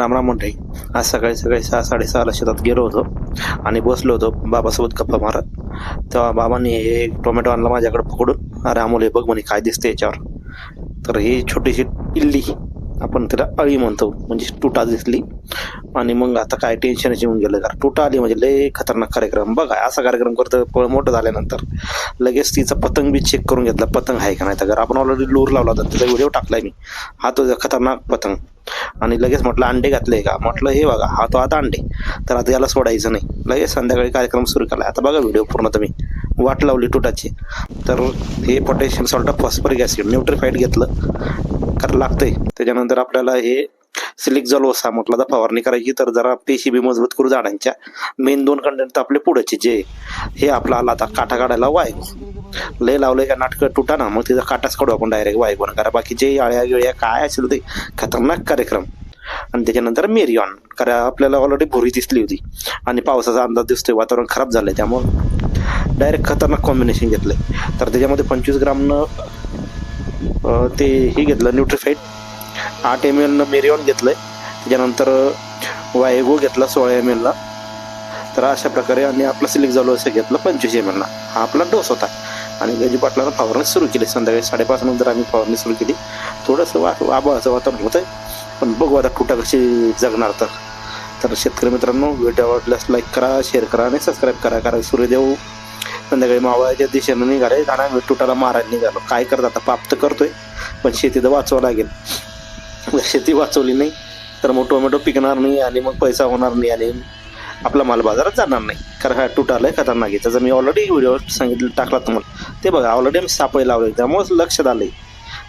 रामराम मंडळी आज सकाळी सकाळी सहा साडेसहाला शेतात गेलो होतो आणि बसलो होतो बाबासोबत गप्पा मारत. तेव्हा बाबांनी हे टोमॅटो आणला माझ्याकडे पकडून. अरे अमोल हे बघ म्हणे काय दिसते याच्यावर. तर ही छोटीशी इल्ली आपण तिला अळी म्हणतो म्हणजे तुटा दिसली. आणि मग आता काय टेन्शनच येऊन गेलं. कारण तुटा आली म्हणजे लय खतरनाक कार्यक्रम. बघा असा कार्यक्रम करतो पळ मोठं झाल्यानंतर. लगेच तिचा पतंग बी चेक करून घेतला. पतंग आहे का नाही तर आपण ऑलरेडी लूर लावला होता त्याचा व्हिडिओ टाकलाय मी. हा तो खतरनाक पतंग. आणि लगेच म्हटलं अंडे घातले का? म्हटलं हे बघा हा तो आता अंडे. तर आता याला सोडायचं नाही. लगेच संध्याकाळी कार्यक्रम सुरू केला. आता बघा व्हिडिओ पूर्ण तुम्ही. वाट लावली तुटाची. तर हे potassium salt phosphoric acid nutrified घेतलं. कारण लागतंय. त्याच्यानंतर आपल्याला हे सिलिक जलोसा म्हटलं तर फवारणी करायची. तर जरा पेशी बी मजबूत करू झाडांच्या. मेन दोन कंटेंट आपले पुढचे जे हे आपला आला आता काटा काढायला वाय. लय लावलंय का नाटकं तुटा ना मग तिचा काटाच काढू आपण डायरेक्ट वायगोन करा बाकीचे आळ्या गिळ्या काय असेल ते खतरनाक कार्यक्रम. आणि त्याच्यानंतर मेरियॉन कारण आपल्याला ऑलरेडी भुरी दिसली होती. आणि पावसाचा अंदाज दिसतोय वातावरण खराब झालंय त्यामुळं डायरेक्ट खतरनाक कॉम्बिनेशन घेतलंय. तर त्याच्यामध्ये पंचवीस ग्रामनं ते हे घेतलं न्यूट्रीफाईड आठ एम एलनं मेरियॉन घेतलंय. त्याच्यानंतर वायगो घेतला सोळा एम एलला तर अशा प्रकारे आणि आपलं सिलेक्ट झालो असं घेतलं पंचवीस एम एलला हा आपला डोस होता. आणि गजी पाटलानं फवारणी सुरू केली. संध्याकाळी साडेपाच नंतर आम्ही फवारणी सुरू केली. थोडंसं वा आबळाचं वातावरण होतंय. पण बघू आता कुठं कशी जगणार तर. तर शेतकरी मित्रांनो व्हिडिओ आवडल्यास लाईक करा शेअर करा आणि सबस्क्राईब करा. कारण सूर्यदेव संध्याकाळी मावळाच्या दिशेनं निघाले आणि आम्ही तुटाला मारायला निघालो. काय करत आता? पाप तर करतोय पण शेती तर वाचवावं लागेल. शेती वाचवली नाही तर मग टोमॅटो पिकणार नाही आणि मग पैसा होणार नाही आणि आपला माल बाजारात जाणार नाही. कारण हा तुटालाय खतरनाक आहे. त्याचा मी ऑलरेडी व्हिडिओ सांगितलं टाकला तुम्हाला. ते बघा ऑलरेडी आम्ही सापळे लावले. त्यामुळेच लक्षात आलंय.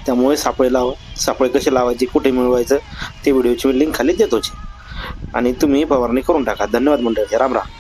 त्यामुळे सापळे लावा सापळे कसे लावायचे कुठे मिळवायचं ते व्हिडिओची मी लिंक खाली देतोच. आणि तुम्ही फवारणी करून टाका. धन्यवाद मंडळी. राम राम.